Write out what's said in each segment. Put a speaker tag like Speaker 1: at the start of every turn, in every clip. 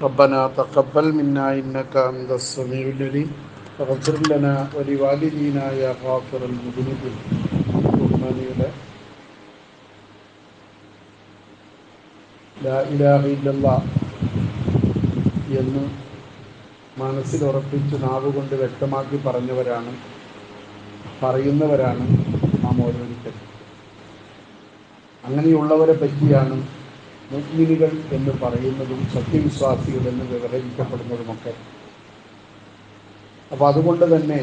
Speaker 1: ربنا تقبل منا إنك أنت السميع العليم واغفر لنا ولوالدينا يا غافر المذنبين ബഹുമാനിയുടെ ലാ ഇലാഹ ഇല്ലല്ലാ എന്ന് മനസ്സിലുറപ്പിച്ച് നാവുകൊണ്ട് വ്യക്തമാക്കി പറഞ്ഞവരാണ് പറയുന്നവരാണ് നാം ഓരോരുത്തരും അങ്ങനെയുള്ളവരെ പറ്റിയാണ് മുഗ്മിനികൾ എന്ന് പറയുന്നതും സത്യവിശ്വാസികൾ എന്ന് വിവരിക്കപ്പെടുന്നതുമൊക്കെ അപ്പോൾ അതുകൊണ്ട് തന്നെ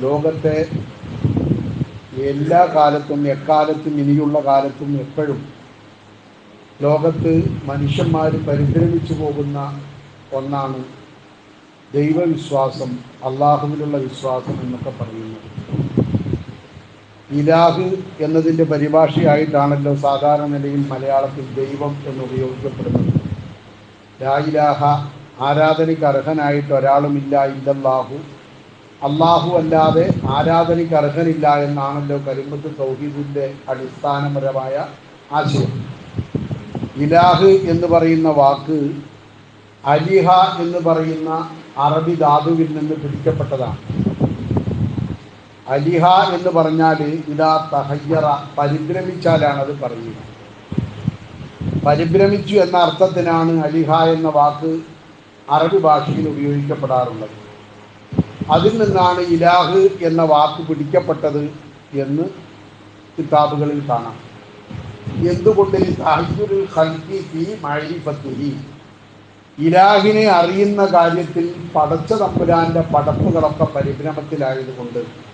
Speaker 1: ലോകത്തെ എല്ലാ കാലത്തും എക്കാലത്തും ഇനിയുള്ള കാലത്തും എപ്പോഴും ലോകത്ത് മനുഷ്യന്മാർ പരിഭ്രമിച്ചു പോകുന്ന ഒന്നാണ് ദൈവവിശ്വാസം അള്ളാഹുവിലുള്ള വിശ്വാസം എന്നൊക്കെ പറയുന്നത്. ഇലാഹ് എന്നതിന്റെ പരിഭാഷയായിട്ടാണല്ലോ സാധാരണ നിലയിൽ മലയാളത്തിൽ ദൈവം എന്ന് ഉപയോഗിക്കപ്പെടുന്നത്. ലായിലാഹ ആരാധനയ്ക്ക് അർഹനായിട്ട് ഒരാളുമില്ല ഇല്ലല്ലാഹു. അള്ളാഹു അല്ലാതെ ആരാധനയ്ക്ക് അർഹനില്ല എന്നാണല്ലോ കരിമ്പത്ത് സൗഹീദിന്റെ അടിസ്ഥാനപരമായ ആശയം. ഇലാഹ് എന്ന് പറയുന്ന വാക്ക് അലിഹ എന്ന് പറയുന്ന അറബി ധാതുവിൽ നിന്ന് പിടിക്കപ്പെട്ടതാണ്. അലിഹ എന്ന് പറഞ്ഞാൽ ഇതാ തഹയ്യറ പരിഭ്രമിച്ചാലാണ് അത് പറയുന്നത്. പരിഭ്രമിച്ചു എന്ന അർത്ഥത്തിനാണ് അലിഹ എന്ന വാക്ക് അറബി ഭാഷയിൽ ഉപയോഗിക്കപ്പെടാറുള്ളത്. അതിൽ നിന്നാണ് ഇലാഹ് എന്ന വാക്ക് പിടിക്കപ്പെട്ടത് എന്ന് കിതാബുകളിൽ കാണാം. എന്തുകൊണ്ട് ഇലാഹിനെ അറിയുന്ന കാര്യത്തിൽ പടച്ച തമ്പുരാന്റെ പടപ്പുകളൊക്കെ പരിഭ്രമത്തിലായതുകൊണ്ട്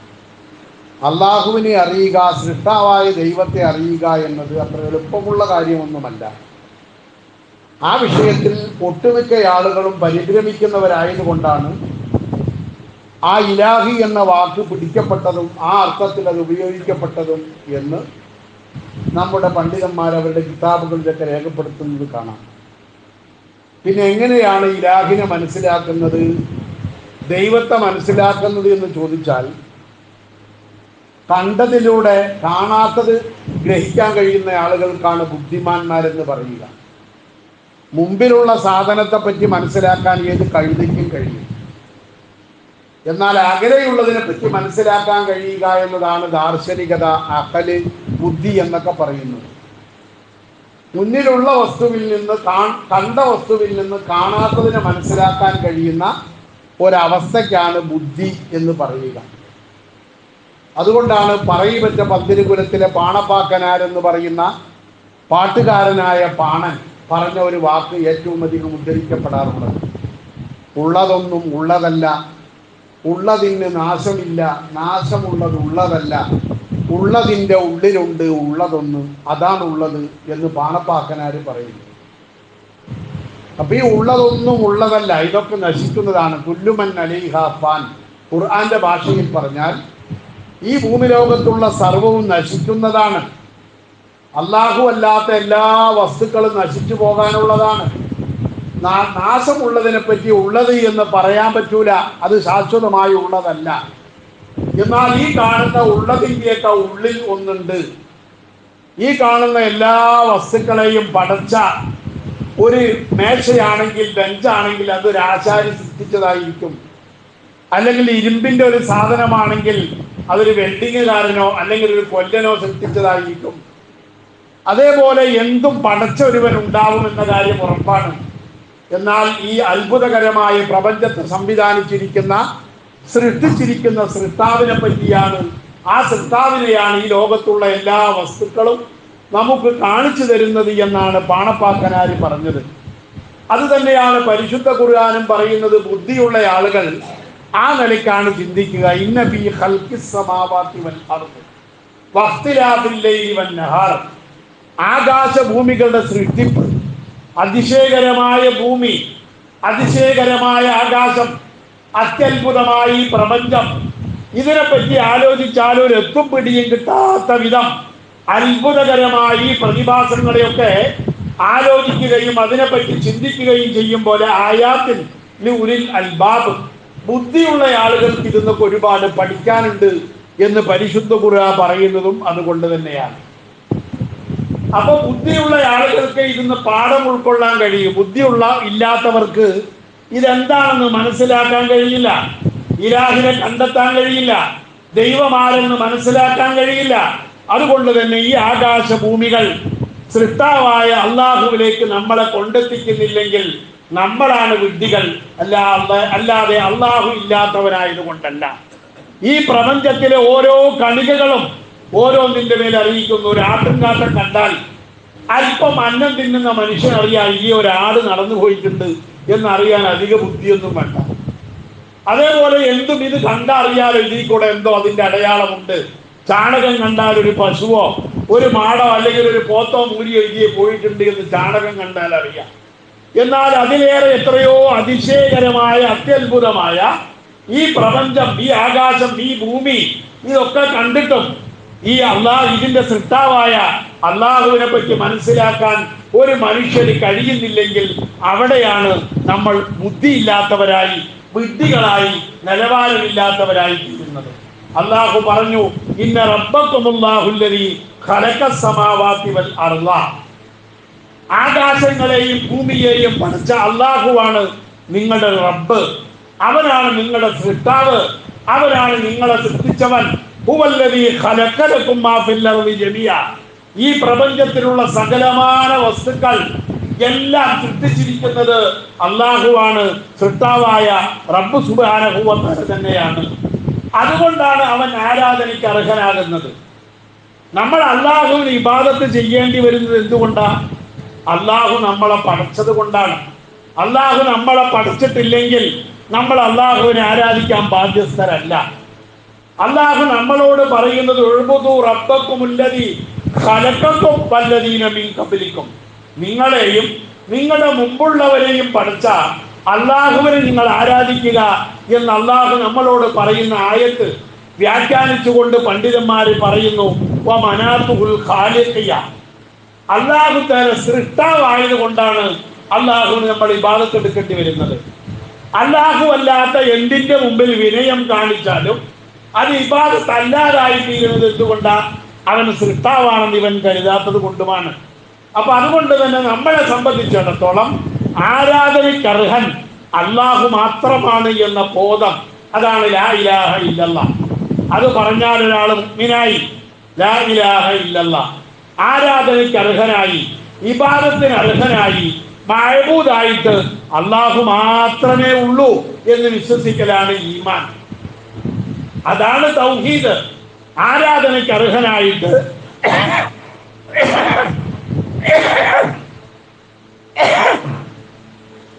Speaker 1: അള്ളാഹുവിനെ അറിയുക സൃഷ്ടാവായ ദൈവത്തെ അറിയുക എന്നത് അത്ര എളുപ്പമുള്ള കാര്യമൊന്നുമല്ല. ആ വിഷയത്തിൽ ഒട്ടുമിക്ക ആളുകളും പരിഭ്രമിക്കുന്നവരായതുകൊണ്ടാണ് ആ ഇലാഹി എന്ന വാക്ക് പിടിക്കപ്പെട്ടതും ആ അർത്ഥത്തിൽ അത് ഉപയോഗിക്കപ്പെട്ടതും എന്ന് നമ്മുടെ പണ്ഡിതന്മാർ അവരുടെ കിതാബുകളിലൊക്കെ രേഖപ്പെടുത്തുന്നത് കാണാം. പിന്നെ എങ്ങനെയാണ് ഇലാഹിനെ മനസ്സിലാക്കുന്നത് ദൈവത്തെ മനസ്സിലാക്കുന്നത് എന്ന് ചോദിച്ചാൽ കണ്ടതിലൂടെ കാണാത്തത് ഗ്രഹിക്കാൻ കഴിയുന്ന ആളുകൾക്കാണ് ബുദ്ധിമാന്മാരെന്ന് പറയുക. മുമ്പിലുള്ള സാധനത്തെ പറ്റി മനസ്സിലാക്കാൻ ഏത് കഴുതയ്ക്കും കഴിയും. എന്നാൽ അകലെയുള്ളതിനെ പറ്റി മനസ്സിലാക്കാൻ കഴിയുക എന്നതാണ് ദാർശനികത അകൽ ബുദ്ധി എന്നൊക്കെ പറയുന്നത്. മുന്നിലുള്ള വസ്തുവിൽ നിന്ന് കണ്ട വസ്തുവിൽ നിന്ന് കാണാത്തതിനെ മനസ്സിലാക്കാൻ കഴിയുന്ന ഒരവസ്ഥയ്ക്കാണ് ബുദ്ധി എന്ന് പറയുക. അതുകൊണ്ടാണ് പറയിപ്പറ്റ പന്തിരുകുലത്തിലെ പാണപ്പാക്കനാരെന്ന് പറയുന്ന പാട്ടുകാരനായ പാണൻ പറഞ്ഞ ഒരു വാക്ക് ഏറ്റവും അധികം ഉദ്ധരിക്കപ്പെടാറുള്ളത്. ഉള്ളതൊന്നും ഉള്ളതല്ല. ഉള്ളതിന് നാശമില്ല. നാശമുള്ളത് ഉള്ളതല്ല. ഉള്ളതിന്റെ ഉള്ളിലുണ്ട് ഉള്ളതൊന്ന് അതാണുള്ളത് എന്ന് പാണപ്പാക്കനാർ പറയുന്നു. അപ്പൊ ഈ ഉള്ളതൊന്നും ഉള്ളതല്ല ഇതൊക്കെ നശിക്കുന്നതാണ്. കുല്ലുമൻ അലിഹ ഫാൻ. ഖുർആന്റെ ഭാഷയിൽ പറഞ്ഞാൽ ഈ ഭൂമി ലോകത്തുള്ള സർവവും നശിക്കുന്നതാണ്. അള്ളാഹു അല്ലാത്ത എല്ലാ വസ്തുക്കളും നശിച്ചു പോകാനുള്ളതാണ്. നാശമുള്ളതിനെ പറ്റി ഉള്ളത് എന്ന് പറയാൻ പറ്റൂല. അത് ശാശ്വതമായി ഉള്ളതല്ല. എന്നാൽ ഈ കാണുന്ന ഉള്ളതിന്റെയൊക്കെ ഉള്ളിൽ ഒന്നുണ്ട്. ഈ കാണുന്ന എല്ലാ വസ്തുക്കളെയും പടച്ച ഒരു മേശയാണെങ്കിൽ ബെഞ്ചാണെങ്കിൽ അതൊരു ആശാരി സൃഷ്ടിച്ചതായിരിക്കും. അല്ലെങ്കിൽ ഇരുമ്പിന്റെ ഒരു സാധനമാണെങ്കിൽ അതൊരു വെൽഡിങ്ങുകാരനോ അല്ലെങ്കിൽ ഒരു കൊല്ലനോ സൃഷ്ടിച്ചതായിരിക്കും. അതേപോലെ എന്തും പടച്ച ഒരുവൻ ഉണ്ടാവും എന്ന കാര്യം ഉറപ്പാണ്. എന്നാൽ ഈ അത്ഭുതകരമായ പ്രപഞ്ചത്തെ സംവിധാനിച്ചിരിക്കുന്ന സൃഷ്ടിച്ചിരിക്കുന്ന സൃഷ്ടാവിനെ പറ്റിയാണ് ആ സൃഷ്ടാവിനെയാണ് ഈ ലോകത്തുള്ള എല്ലാ വസ്തുക്കളും നമുക്ക് കാണിച്ചു തരുന്നത് എന്നാണ് പാണപ്പാക്കനാരി പറഞ്ഞത്. അത് തന്നെയാണ് പരിശുദ്ധ കുറുകാനും പറയുന്നത് ബുദ്ധിയുള്ള ആളുകൾ ആ നിലയ്ക്കാണ് ചിന്തിക്കുക. ഇന്ന ബി വൻ നഹാർ. ആകാശഭൂമികളുടെ സൃഷ്ടിപ്പ്. അതിശയകരമായ ഭൂമി. അതിശയകരമായ ആകാശം. അത്യത്ഭുതമായി ഈ പ്രപഞ്ചം. ഇതിനെപ്പറ്റി ആലോചിച്ചാൽ ഒരു എത്തും പിടിയും കിട്ടാത്ത വിധം അത്ഭുതകരമായി പ്രതിഭാസങ്ങളെയൊക്കെ ആലോചിക്കുകയും അതിനെപ്പറ്റി ചിന്തിക്കുകയും ചെയ്യുമ്പോൾ ആയാത്തിൽ ഉരിൽ അൽബാബ് ബുദ്ധിയുള്ള ആളുകൾക്ക് ഇതൊന്നൊക്കെ ഒരുപാട് പഠിക്കാനുണ്ട് എന്ന് പരിശുദ്ധ കുറുക പറയുന്നതും അതുകൊണ്ട് തന്നെയാണ്. അപ്പൊ ബുദ്ധിയുള്ള ആളുകൾക്ക് ഇതിന്ന് പാഠം ഉൾക്കൊള്ളാൻ കഴിയും. ബുദ്ധിയുള്ള ഇല്ലാത്തവർക്ക് ഇതെന്താണെന്ന് മനസ്സിലാക്കാൻ കഴിയില്ല. ഇലാഹിനെ കണ്ടെത്താൻ കഴിയില്ല. ദൈവമാരെന്ന് മനസ്സിലാക്കാൻ കഴിയില്ല. അതുകൊണ്ട് തന്നെ ഈ ആകാശ ഭൂമികൾ സൃഷ്ടാവായ അള്ളാഹുവിലേക്ക് നമ്മളെ കൊണ്ടെത്തിക്കുന്നില്ലെങ്കിൽ നമ്മളാണ് വിഡ്ഢികൾ. അല്ല അല്ലാതെ അള്ളാഹു ഇല്ലാത്തവരായതുകൊണ്ടല്ല. ഈ പ്രപഞ്ചത്തിലെ ഓരോ കണികകളും ഓരോന്നിന്റെ മേൽ അറിയിക്കുന്നു ഒരു ആട്ടുംകാട്ടം കണ്ടാൽ അല്പം അന്നം തിന്നുന്ന മനുഷ്യൻ അറിയാൻ ഈ ഒരാട് നടന്നു പോയിട്ടുണ്ട് എന്നറിയാൻ അധിക ബുദ്ധിയൊന്നും വേണ്ട. അതേപോലെ എന്തും ഇത് കണ്ടറിയാലോ ഇതിൽ കൂടെ എന്തോ അതിന്റെ അടയാളമുണ്ട്. ചാണകം കണ്ടാൽ ഒരു പശുവോ ഒരു മാടോ അല്ലെങ്കിൽ ഒരു പോത്തോ മൂലി ഇതിയെ പോയിട്ടുണ്ട് എന്ന് ചാണകം കണ്ടാൽ അറിയാം. എന്നാൽ അതിലേറെ എത്രയോ അതിശയകരമായ അത്യത്ഭുതമായ ഈ പ്രപഞ്ചം ഈ ആകാശം ഈ ഭൂമി ഇതൊക്കെ കണ്ടിട്ടും ഈ അള്ളാഹ് ഇതിന്റെ സൃഷ്ടാവായ അള്ളാഹുവിനെ പറ്റി മനസ്സിലാക്കാൻ ഒരു മനുഷ്യന് കഴിയുന്നില്ലെങ്കിൽ അവിടെയാണ് നമ്മൾ ബുദ്ധിയില്ലാത്തവരായി വിഡ്ഢികളായി നിലവാരമില്ലാത്തവരായി തീരുന്നത് അള്ളാഹു പറഞ്ഞു ഇന്ന റബ്ബക്കുമുല്ലാഹുല്ലരി ഖലഖസ്സമാവാതി വൽ അർള. ആകാശങ്ങളെയും ഭൂമിയെയും പഠിച്ച അള്ളാഹുവാണ് നിങ്ങളുടെ റബ്ബ്. അവനാണ് നിങ്ങളുടെ സൃഷ്ടാവ്. അവനാണ് നിങ്ങളെ സൃഷ്ടിച്ചവൻ. ഈ പ്രപഞ്ചത്തിലുള്ള സകലമായ വസ്തുക്കൾ എല്ലാം സൃഷ്ടിച്ചിരിക്കുന്നത് അള്ളാഹുവാണ് സൃഷ്ടാവായ റബ്ബ് തആല തന്നെയാണ്. അതുകൊണ്ടാണ് അവൻ ആരാധനയ്ക്ക് അർഹനാകുന്നത്. നമ്മൾ അള്ളാഹുവിന് ഇബാദത്ത് ചെയ്യേണ്ടി വരുന്നത് എന്തുകൊണ്ടാ? അള്ളാഹു നമ്മളെ പഠിച്ചത് കൊണ്ടാണ്. അള്ളാഹു നമ്മളെ പഠിച്ചിട്ടില്ലെങ്കിൽ നമ്മൾ അള്ളാഹുവിനെ ആരാധിക്കാൻ ബാധ്യസ്ഥരല്ല. അള്ളാഹു നമ്മളോട് പറയുന്നത് ഒഴുപതു റബ്ബക്കുമുല്ലതി കലക്കക്കും വല്ലതീന മീൻ കബലിക്കും നിങ്ങളെയും നിങ്ങളുടെ മുമ്പുള്ളവരെയും പഠിച്ച അള്ളാഹുവിനെ നിങ്ങൾ ആരാധിക്കുക എന്ന് അള്ളാഹു നമ്മളോട് പറയുന്ന ആയത്ത് വ്യാഖ്യാനിച്ചുകൊണ്ട് പണ്ഡിതന്മാർ പറയുന്നു. അള്ളാഹു തല സൃഷ്ടാവായത് കൊണ്ടാണ് അള്ളാഹുവിന് നമ്മൾ ഇബാദത്തെടുക്കേണ്ടി വരുന്നത്. അള്ളാഹു അല്ലാത്ത എന്തിന്റെ മുമ്പിൽ വിനയം കാണിച്ചാലും അത് ഇബാദത്ത് അല്ലാതായി തീരുന്നത് എന്തുകൊണ്ടാ? അവൻ സൃഷ്ടാവാണെന്ന് ഇവൻ കരുതാത്തത് കൊണ്ടുമാണ്. അപ്പൊ അതുകൊണ്ട് തന്നെ നമ്മളെ സംബന്ധിച്ചിടത്തോളം ആരാധനയ്ക്കർഹൻ അള്ളാഹു മാത്രമാണ് എന്ന ബോധം. അതാണ് ലാ ഇലാഹ ഇല്ലല്ല. അത് പറഞ്ഞാൽ ഒരാൾ മുഗ്മിനായി. ലാ ഇലാഹ ഇല്ലല്ല. ആരാധനയ്ക്ക് അർഹനായി ഇബാദത്തിന് അർഹനായി മഴബൂതായിട്ട് അള്ളാഹു മാത്രമേ ഉള്ളൂ എന്ന് വിശ്വസിക്കലാണ് ഈമാൻ. അതാണ് തൗഹീദ്. ആരാധനയ്ക്ക് അർഹനായിട്ട്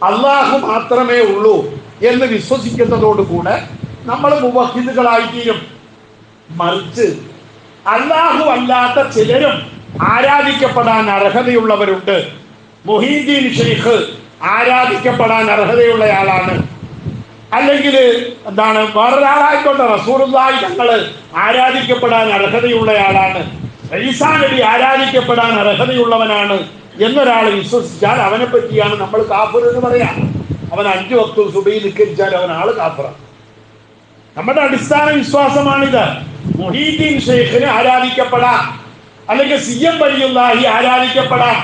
Speaker 1: അള്ളാഹു മാത്രമേ ഉള്ളൂ എന്ന് വിശ്വസിക്കുന്നതോടുകൂടെ നമ്മൾ മുവഹിദുകളായി തീരും. മറിച്ച് അള്ളാഹു അല്ലാത്ത ചിലരും ആരാധിക്കപ്പെടാൻ അർഹതയുള്ളവരുണ്ട്. മൊഹീദ്ദീൻ ഷെയ്ഖ് ആരാധിക്കപ്പെടാൻ അർഹതയുള്ളയാളാണ്. അല്ലെങ്കിൽ എന്താണ് വേറൊരാളായിക്കോട്ടെ റസൂറുല്ലായി തങ്ങൾ ആരാധിക്കപ്പെടാൻ അർഹതയുള്ളയാളാണ്. ഈസാ നബി ആരാധിക്കപ്പെടാൻ അർഹതയുള്ളവനാണ് എന്നൊരാൾ വിശ്വസിച്ചാൽ അവനെ പറ്റിയാണ് നമ്മൾ കാഫർ എന്ന് പറയാം. അവൻ അഞ്ചു വക്തു സുബൈ നിക്കരിച്ചാൽ അവൻ ആൾ കാഫറാണ് നമ്മുടെ അടിസ്ഥാന വിശ്വാസമാണിത്. മൊഹീദ്ദീൻ ഷെയ്ഖിനെ ആരാധിക്കപ്പെടാം. അല്ലെങ്കിൽ സി എം വലിയുള്ളാഹി ആരാധിക്കപ്പെടാം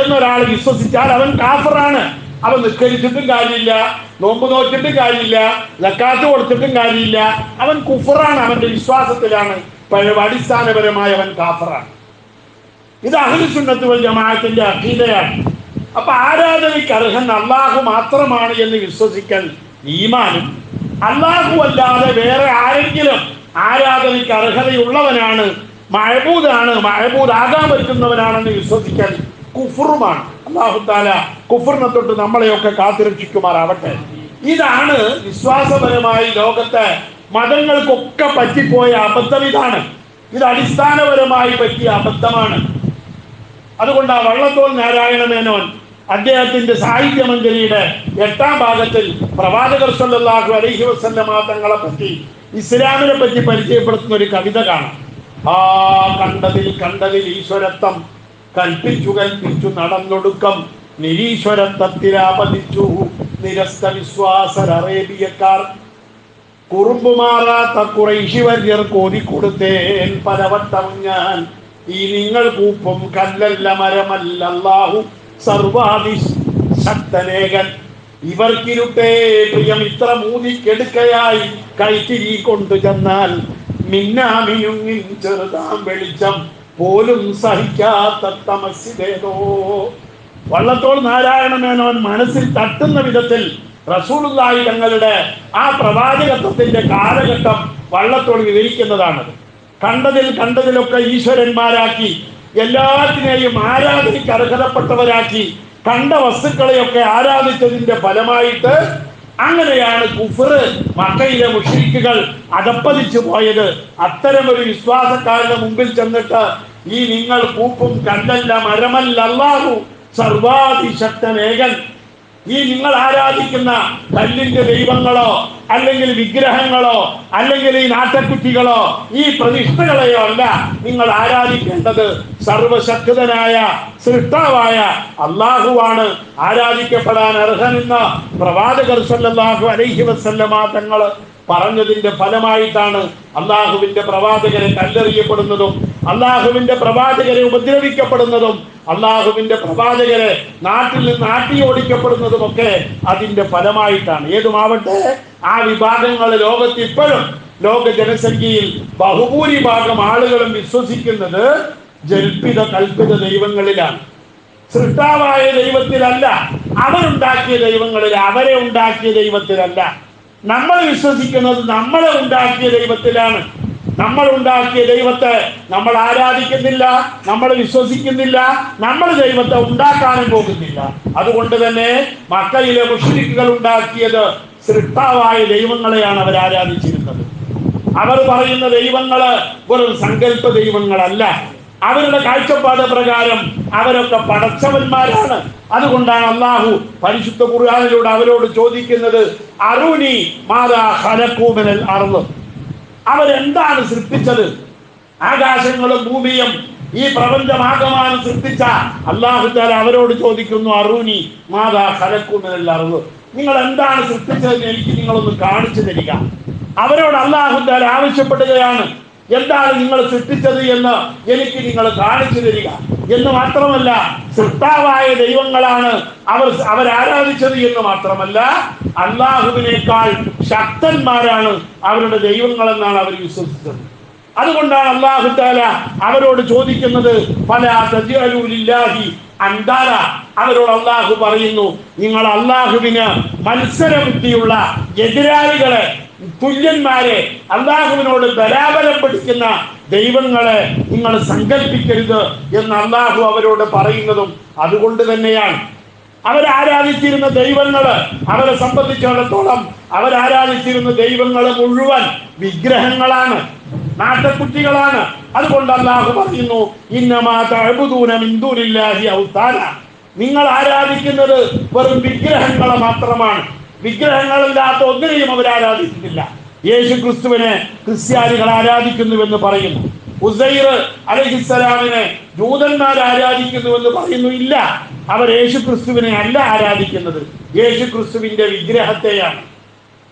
Speaker 1: എന്നൊരാൾ വിശ്വസിച്ചാൽ അവൻ കാഫറാണ്. അവൻ നിസ്കരിച്ചിട്ടും കാര്യമില്ല നോമ്പ് നോക്കിയിട്ടും കാര്യമില്ല ലക്കാത്ത് കൊടുത്തിട്ടും കാര്യമില്ല. അവൻ കുഫറാണ് അവന്റെ വിശ്വാസത്തിലാണ്. അടിസ്ഥാനപരമായ അവൻ കാഫറാണ്. ഇത് അഹ്ലുസുന്നത്ത് വൽ ജമാഅത്തിന്റെ അഖീദയാണ് അപ്പൊ ആരാധനയ്ക്ക് അർഹൻ അള്ളാഹു മാത്രമാണ് എന്ന് വിശ്വസിക്കൽ ഈമാനും അള്ളാഹു അല്ലാതെ വേറെ ആരെങ്കിലും ആരാധനയ്ക്ക് അർഹതയുള്ളവനാണ് മഴബൂദാണ് മഴബൂദ് ആകാൻ പറ്റുന്നവനാണെന്ന് വിശ്വസിക്കാൻ കുഫറുമാണ്. അള്ളാഹു താല കുഫറിനെ തൊട്ട് നമ്മളെയൊക്കെ കാത്തുരക്ഷിക്കുമാറാവട്ടെ. ഇതാണ് വിശ്വാസപരമായി ലോകത്തെ മതങ്ങൾക്കൊക്കെ പറ്റിപ്പോയ അബദ്ധം ഇതാണ്. ഇത് അടിസ്ഥാനപരമായി പറ്റിയ അബദ്ധമാണ്. അതുകൊണ്ട് ആ വള്ളത്തോൾ നാരായണ മേനോൻ അദ്ദേഹത്തിന്റെ സാഹിത്യമഞ്ജലിയുടെ എട്ടാം ഭാഗത്തിൽ പ്രവാചകർ സല്ലാഹു അലൈഹി വസല്ലമ തങ്ങളെ പറ്റി ഇസ്ലാമിനെ പറ്റി പരിചയപ്പെടുത്തുന്ന ഒരു കവിത കാണാം. ആ കണ്ടതിൽ കണ്ടതിൽ ഈശ്വരത്വം. കൽപ്പിച്ചു കൽപ്പിച്ചു നടന്നൊടുക്കം. നിരീശ്വരത്വത്തിലാപതിച്ചു നിരസ്ത വിശ്വാസർ അറേബ്യക്കാർ. കുറുമ്പുമാറാത്ത കുറൈശിവര്യർ കോതിക്കൊടുത്തേൻ പലവട്ടം ഞാൻ ഈ നിങ്ങൾ കൂപ്പും കല്ലല്ല മരമല്ല അല്ലാഹു സർവാദി ശക്തനേകൻ ഇവർക്കിരുട്ടേ പ്രിയം ഇത്ര മൂന്നിക്കെടുക്കയായി. കൈത്തിരി കൊണ്ടു ചെന്നാൽ മിന്നാമിനുങ്ങിൻ ചെറുതാം വെളിച്ചം പോലും സഹിക്കാത്ത തമസിതേതോ വള്ളത്തോൾ നാരായണ മേനോൻ മനസ്സിൽ തട്ടുന്ന വിധത്തിൽ റസൂലുള്ളാഹി തങ്ങളുടെ ആ പ്രവാചകത്വത്തിന്റെ കാലഘട്ടം വള്ളത്തോൾ വിവരിക്കുന്നതാണത് കണ്ടതിൽ കണ്ടതിലൊക്കെ ഈശ്വരന്മാരാക്കി എല്ലാത്തിനെയും ആരാധനയ്ക്ക് അർഹതപ്പെട്ടവരാക്കി കണ്ട വസ്തുക്കളെയൊക്കെ ആരാധിച്ചതിന്റെ ഫലമായിട്ട് അങ്ങനെയാണ് കുഫർ മക്കയിലെ മുഷ്രിക്കുകൾ അടപ്പതിച്ചു പോയത്. അത്തരം ഒരു വിശ്വാസക്കാരുടെ മുമ്പിൽ ചെന്നിട്ട് ഈ നിങ്ങൾ കൂപ്പും കല്ലല്ല മരമല്ല അല്ലാഹു ഈ നിങ്ങൾ ആരാധിക്കുന്ന കല്ലിന്റെ ദൈവങ്ങളോ അല്ലെങ്കിൽ വിഗ്രഹങ്ങളോ അല്ലെങ്കിൽ ഈ നാട്ടക്കുറ്റികളോ ഈ പ്രതിഷ്ഠകളെയോ അല്ല നിങ്ങൾ ആരാധിക്കേണ്ടത്. സർവശക്തനായ സൃഷ്ടാവായ അള്ളാഹുവാണ്. ആരാധിക്കപ്പെടാൻ അർഹനെന്ന് പ്രവാചകർ സല്ലാഹു അലൈഹി വസല്ലമ തങ്ങൾ പറഞ്ഞതിന്റെ ഫലമായിട്ടാണ് അള്ളാഹുവിന്റെ പ്രവാചകരെ കല്ലെറിയപ്പെടുന്നതും അള്ളാഹുവിന്റെ പ്രവാചകരെ ഉപദ്രവിക്കപ്പെടുന്നതും അള്ളാഹുവിന്റെ പ്രവാചകരെ നാട്ടിൽ നിന്ന് നാട്ടി ഓടിക്കപ്പെടുന്നതുമൊക്കെ അതിന്റെ ഫലമായിട്ടാണ്. ഏതുമാവട്ടെ ആ വിഭാഗങ്ങൾ ലോകത്ത് ഇപ്പോഴും ലോക ജനസംഖ്യയിൽ ബഹുഭൂരിഭാഗം ആളുകളും വിശ്വസിക്കുന്നത് ജൽപ്പിത കൽപ്പിത ദൈവങ്ങളിലാണ്. സൃഷ്ടാവായ ദൈവത്തിലല്ല അവരുണ്ടാക്കിയ ദൈവങ്ങളിൽ അവരെ ഉണ്ടാക്കിയ ദൈവത്തിലല്ല. നമ്മൾ വിശ്വസിക്കുന്നത് നമ്മളെ ഉണ്ടാക്കിയ ദൈവത്തിലാണ്. നമ്മൾ ഉണ്ടാക്കിയ ദൈവത്തെ നമ്മൾ ആരാധിക്കുന്നില്ല നമ്മൾ വിശ്വസിക്കുന്നില്ല നമ്മൾ ദൈവത്തെ ഉണ്ടാക്കാനും പോകുന്നില്ല. അതുകൊണ്ട് തന്നെ മക്കയിലെ മുഷ്രിക്കുകൾ ഉണ്ടാക്കിയത് സൃഷ്ടാവായ ദൈവങ്ങളെയാണ് അവർ ആരാധിച്ചിരുന്നത്. അവർ പറയുന്ന ദൈവങ്ങൾ വെറും സങ്കല്പ ദൈവങ്ങളല്ല അവരുടെ കാഴ്ചപ്പാട് പ്രകാരം അവരൊക്കെ പടച്ചവന്മാരാണ്. അതുകൊണ്ടാണ് അള്ളാഹു പരിശുദ്ധ ഖുർആാനിലൂടെ അവരോട് ചോദിക്കുന്നത് അരുണി മാതാ ഹലക്കൂമനൽ അറുന്ന് അവരെന്താണ് സൃഷ്ടിച്ചത്? ആകാശങ്ങളും ഭൂമിയും ഈ പ്രപഞ്ചമാകമാനം സൃഷ്ടിച്ച. അള്ളാഹു താല അവരോട് ചോദിക്കുന്നു അറൂനി മാതാ ഹലക്കൂമനൽ അറിവ് നിങ്ങൾ എന്താണ് സൃഷ്ടിച്ചതെന്ന് എനിക്ക് നിങ്ങളൊന്ന് കാണിച്ചു തരിക. അവരോട് അള്ളാഹു താല ആവശ്യപ്പെടുകയാണ് എന്താണ് നിങ്ങൾ സൃഷ്ടിച്ചത് എന്ന് എനിക്ക് നിങ്ങൾ കാണിച്ചു തരിക. എന്ന് മാത്രമല്ല സൃഷ്ടാവായ ദൈവങ്ങളാണ് അവർ ആരാധിച്ചത് എന്ന് മാത്രമല്ല അള്ളാഹുവിനേക്കാൾ ശക്തന്മാരാണ് അവരുടെ ദൈവങ്ങളെന്നാണ് അവർ വിശ്വസിച്ചത്. അതുകൊണ്ടാണ് അള്ളാഹു താല അവരോട് ചോദിക്കുന്നത് പല സജീവലൂലില്ലാഹി അന്താര? അവരോട് അള്ളാഹു പറയുന്നു നിങ്ങൾ അള്ളാഹുവിന് മത്സരബുദ്ധിയുള്ള എതിരാളികളെ തുല്യന്മാരെ അള്ളാഹുവിനോട് പഠിക്കുന്ന ദൈവങ്ങളെ നിങ്ങൾ സങ്കല്പിക്കരുത് എന്ന് അള്ളാഹു അവരോട് പറയുന്നതും അതുകൊണ്ട് തന്നെയാണ്. അവരാരാധിച്ചിരുന്ന ദൈവങ്ങൾ അവരെ സംബന്ധിച്ചിടത്തോളം അവരാരാധിച്ചിരുന്ന ദൈവങ്ങൾ മുഴുവൻ വിഗ്രഹങ്ങളാണ് നാട്ടക്കുട്ടികളാണ് അതുകൊണ്ട് അള്ളാഹു പറയുന്നു ഇന്നമാ തഅബുദൂന മിൻ ദൂനില്ലാഹി ഔതാന നിങ്ങൾ ആരാധിക്കുന്നത് വെറും വിഗ്രഹങ്ങളെ മാത്രമാണ്. വിഗ്രഹങ്ങളില്ലാത്ത ഒന്നിനെയും അവർ ആരാധിക്കുന്നില്ല യേശു ക്രിസ്തുവിനെ ക്രിസ്ത്യാനികൾ ആരാധിക്കുന്നുവെന്ന് പറയുന്നു. ഉസൈർ അലഹിസ്സലാമിനെ ജൂതന്മാർ ആരാധിക്കുന്നുവെന്ന് പറയുന്നു ഇല്ല. അവർ യേശു ക്രിസ്തുവിനെ അല്ല ആരാധിക്കുന്നത്. യേശു ക്രിസ്തുവിന്റെ വിഗ്രഹത്തെയാണ്.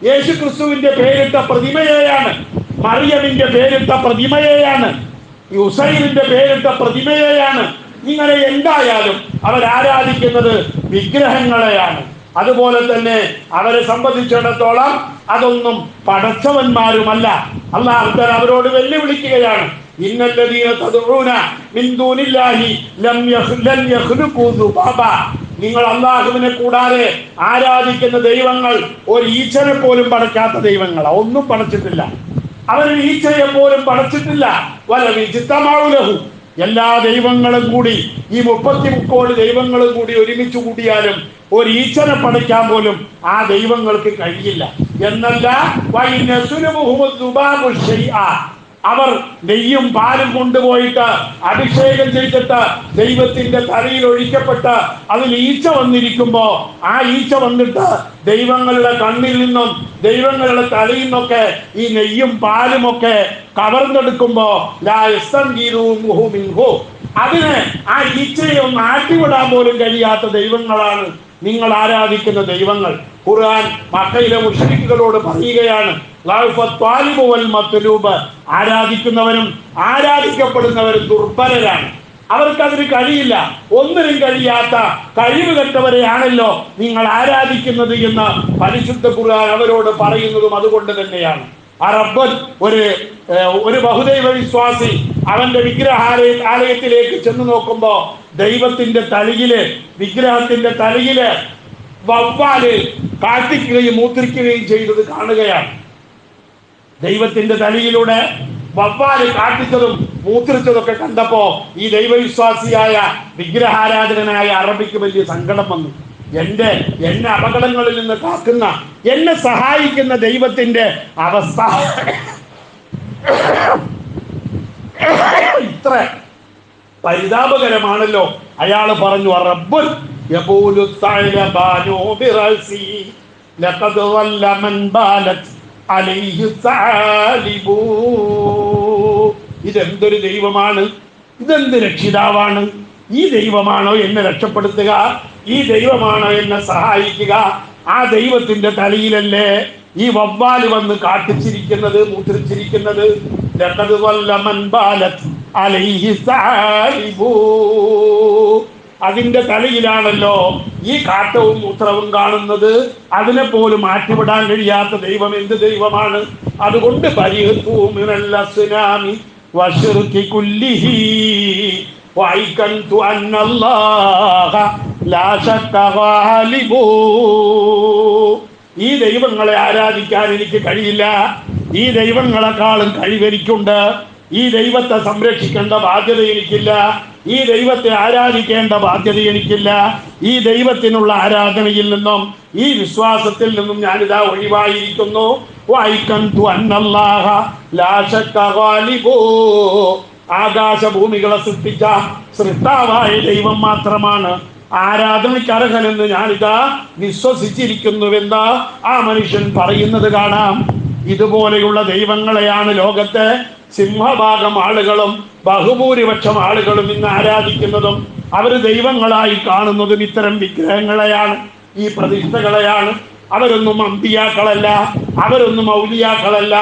Speaker 1: യേശു ക്രിസ്തുവിന്റെ പേരിട്ട പ്രതിമയെയാണ്. മറിയമിന്റെ പേരിട്ട പ്രതിമയെയാണ്. ഉസൈറിന്റെ പേരിട്ട പ്രതിമയെയാണ്. ഇങ്ങനെ എന്തായാലും അവർ ആരാധിക്കുന്നത് വിഗ്രഹങ്ങളെയാണ്. അതുപോലെ തന്നെ അവരെ സംബന്ധിച്ചിടത്തോളം അതൊന്നും പടച്ചവന്മാരുമല്ല. അള്ളാഹുത്തർ അവരോട് വെല്ലുവിളിക്കുകയാണ്. നിങ്ങൾ അള്ളാഹുവിനെ കൂടാതെ ആരാധിക്കുന്ന ദൈവങ്ങൾ ഒരു ഈച്ചനെ പോലും പടയ്ക്കാത്ത ദൈവങ്ങളാ. ഒന്നും പടച്ചിട്ടില്ല. അവരൊരു ഈച്ചയെ പോലും പടച്ചിട്ടില്ല. വല വിചിത്തമാവുലഹു എല്ലാ ദൈവങ്ങളും കൂടി ഈ മുപ്പത്തി മുക്കോടി ദൈവങ്ങളും കൂടി ഒരുമിച്ച് കൂടിയാലും ഒരു ഈച്ചനെ പടയ്ക്കാൻ പോലും ആ ദൈവങ്ങൾക്ക് കഴിയില്ല എന്നല്ല. അവർ നെയ്യും പാലും കൊണ്ടുപോയിട്ട് അഭിഷേകം ചെയ്തിട്ട് ദൈവത്തിന്റെ തലയിൽ ഒഴിക്കപ്പെട്ട് അതിൽ ഈച്ച വന്നിരിക്കുമ്പോ ആ ഈച്ച വന്നിട്ട് ദൈവങ്ങളുടെ കണ്ണിൽ നിന്നും ദൈവങ്ങളുടെ തലയിൽ നിന്നൊക്കെ ഈ നെയ്യും പാലും ഒക്കെ കവർന്നെടുക്കുമ്പോ. അതിന് ആ ഈച്ചയെ ഒന്ന് ആട്ടിവിടാൻ പോലും കഴിയാത്ത ദൈവങ്ങളാണ് നിങ്ങൾ ആരാധിക്കുന്ന ദൈവങ്ങൾ ഖുർആൻ മക്കയിലെ മുഷരിക്കുകളോട് പറയുകയാണ് ആരാധിക്കുന്നവരും ആരാധിക്കപ്പെടുന്നവരും ദുർബലരാണ്. അവർക്കതിന് കഴിയില്ല. ഒന്നിനും കഴിയാത്ത കഴിവ് കെട്ടവരെയാണല്ലോ നിങ്ങൾ ആരാധിക്കുന്നത് എന്ന് പരിശുദ്ധ ഖുർആൻ അവരോട് പറയുന്നതും അതുകൊണ്ട് തന്നെയാണ്. ആ റബ്ബൻ ഒരു ഒരു ബഹുദൈവ വിശ്വാസി അവന്റെ വിഗ്രഹാലയ ആലയത്തിലേക്ക് ചെന്ന് നോക്കുമ്പോ ദൈവത്തിന്റെ തലയിൽ വിഗ്രഹത്തിന്റെ തലയിൽ വവ്വാൽ കാട്ടിക്കുകയും മൂത്രിക്കുകയും ചെയ്തത് കാണുകയാണ്. ദൈവത്തിന്റെ തലയിലൂടെ വവ്വാൽ കാട്ടിച്ചതും മൂത്രിച്ചതൊക്കെ കണ്ടപ്പോ ഈ ദൈവവിശ്വാസിയായ വിഗ്രഹാരാധകനായ അറബിക്ക് വലിയ സങ്കടം വന്നു. എന്റെ എന്നെ അപകടങ്ങളിൽ നിന്ന് കാക്കുന്ന എന്നെ സഹായിക്കുന്ന ദൈവത്തിന്റെ അവസ്ഥ. ഇത്ര പരിതാപകരമാണല്ലോ അയാൾ പറഞ്ഞു തആലിബു ഇതെന്തൊരു ദൈവമാണ്? ഇതെന്ത് രക്ഷിതാവാണ്? ഈ ദൈവമാണോ എന്നെ രക്ഷപ്പെടുത്തുക? ഈ ദൈവമാണ് എന്നെ സഹായിക്കുക. ആ ദൈവത്തിന്റെ തലയിലല്ലേ ഈ വവ്വാൽ വന്ന് കാട്ടിച്ചിരിക്കുന്നത് തആലിബു അതിന്റെ തലയിലാണല്ലോ ഈ കാട്ടവും മൂത്രവും കാണുന്നത്. അതിനെ പോലും മാറ്റിവിടാൻ കഴിയാത്ത ദൈവം എന്ത് ദൈവമാണ്? അതുകൊണ്ട് പരിഹൃത്തൂമിനല്ല സുനാമി വശുർക്കി കുല്ലിഹി. وأيقنت أن الله لا شك غالب ഈ ദൈവങ്ങളെ ആരാധിക്കാൻ എനിക്ക് കഴിയില്ല ഈ ദൈവങ്ങളെക്കാളും കഴിവെനിക്കുണ്ട് ഈ ദൈവത്തെ സംരക്ഷിക്കേണ്ട ബാധ്യത എനിക്കില്ല ഈ ദൈവത്തെ ആരാധിക്കേണ്ട ബാധ്യത എനിക്കില്ല ഈ ദൈവത്തിനുള്ള ആരാധനയിൽ നിന്നും ഈ വിശ്വാസത്തിൽ നിന്നും ഞാനിതാ ഒഴിവായിരിക്കുന്നു വായിക്കന്തു ആകാശഭൂമികളെ സൃഷ്ടിച്ച സൃഷ്ടാവായ ദൈവം മാത്രമാണ്. ആരാധനയ്ക്ക് അർഹനെന്ന് ഞാനിതാ വിശ്വസിച്ചിരിക്കുന്നുവെന്ന് ആ മനുഷ്യൻ പറയുന്നത് കാണാം. ഇതുപോലെയുള്ള ദൈവങ്ങളെയാണ് ലോകത്തെ സിംഹഭാഗം ആളുകളും ബഹുഭൂരിപക്ഷം ആളുകളും ഇന്ന് ആരാധിക്കുന്നതും. അവർ ദൈവങ്ങളായി കാണുന്നതും ഇത്തരം വിഗ്രഹങ്ങളെയാണ് ഈ പ്രതിഷ്ഠകളെയാണ്. അവരൊന്നും അമ്പിയാക്കളല്ല അവരൊന്നും ഔലിയാക്കളല്ല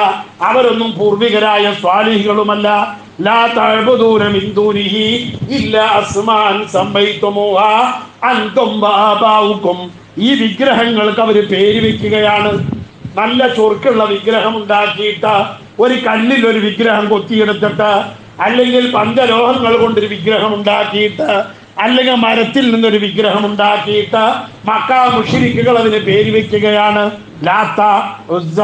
Speaker 1: അവരൊന്നും പൂർവികരായ സ്വാലിഹികളുമല്ല. ലാ തഅബുദൂന മിൻ ഇല്ല അസ്മാൻ സമ്മൈതുമൂഹ അൻതും വആബാഉക്കും ഈ വിഗ്രഹങ്ങൾക്ക് അവർ പേര് വെക്കുകയാണ്. നല്ല ചൊർക്കുള്ള വിഗ്രഹം ഉണ്ടാക്കിയിട്ട് ഒരു കല്ലിൽ ഒരു വിഗ്രഹം കൊത്തിയെടുത്തിട്ട് അല്ലെങ്കിൽ പഞ്ചലോഹങ്ങൾ കൊണ്ടൊരു വിഗ്രഹം ഉണ്ടാക്കിയിട്ട് അല്ലെങ്കിൽ മരത്തിൽ നിന്നൊരു വിഗ്രഹം ഉണ്ടാക്കിയിട്ട് മക്ക മുഷിരിക്കുകൾ അതിന് പേര് വെക്കുകയാണ്. ലാത്ത ഉസ്സ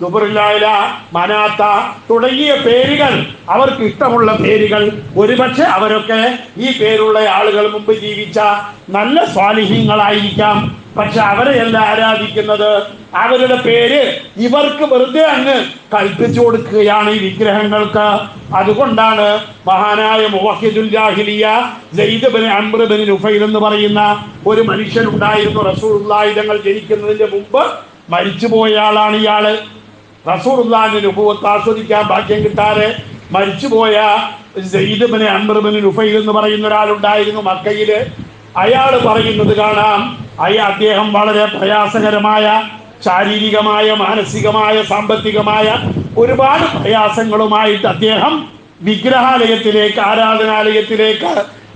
Speaker 1: ദുബുറിലായ മനാത്ത തുടങ്ങിയ പേരുകൾ അവർക്ക് ഇഷ്ടമുള്ള പേരുകൾ. ഒരുപക്ഷെ അവരൊക്കെ ഈ പേരുള്ള ആളുകൾ മുമ്പ് ജീവിച്ച നല്ല സ്വാലിഹ്യങ്ങളായിരിക്കാം പക്ഷെ അവരെയല്ല ആരാധിക്കുന്നത്. അവരുടെ പേര് ഇവർക്ക് വെറുതെ അങ്ങ് കൽപ്പിച്ചു കൊടുക്കുകയാണ് ഈ വിഗ്രഹങ്ങൾക്ക്. അതുകൊണ്ടാണ് മഹാനായ എന്ന് പറയുന്ന ഒരു മനുഷ്യൻ ഉണ്ടായിരുന്നു റസൂൾ തങ്ങൾ ജനിക്കുന്നതിന്റെ മുമ്പ്. മരിച്ചുപോയ ആളാണ് ഇയാൾ. റസൂലുള്ളാഹിന്റെ നുബുവത്ത് ആസ്വദിക്കാൻ ഭാഗ്യം കിട്ടാതെ മരിച്ചുപോയ Zaid bin Amr bin Nufail എന്ന് പറയുന്ന ഒരാളുണ്ടായിരുന്നു മക്കയിൽ. അയാൾ പറയുന്നത് കാണാം അയ അദ്ദേഹം വളരെ പ്രയാസകരമായ ശാരീരികമായ മാനസികമായ സാമ്പത്തികമായ ഒരുപാട് പ്രയാസങ്ങളുമായിട്ട് അദ്ദേഹം വിഗ്രഹാലയത്തിലേക്ക് ആരാധനാലയത്തിലേക്ക്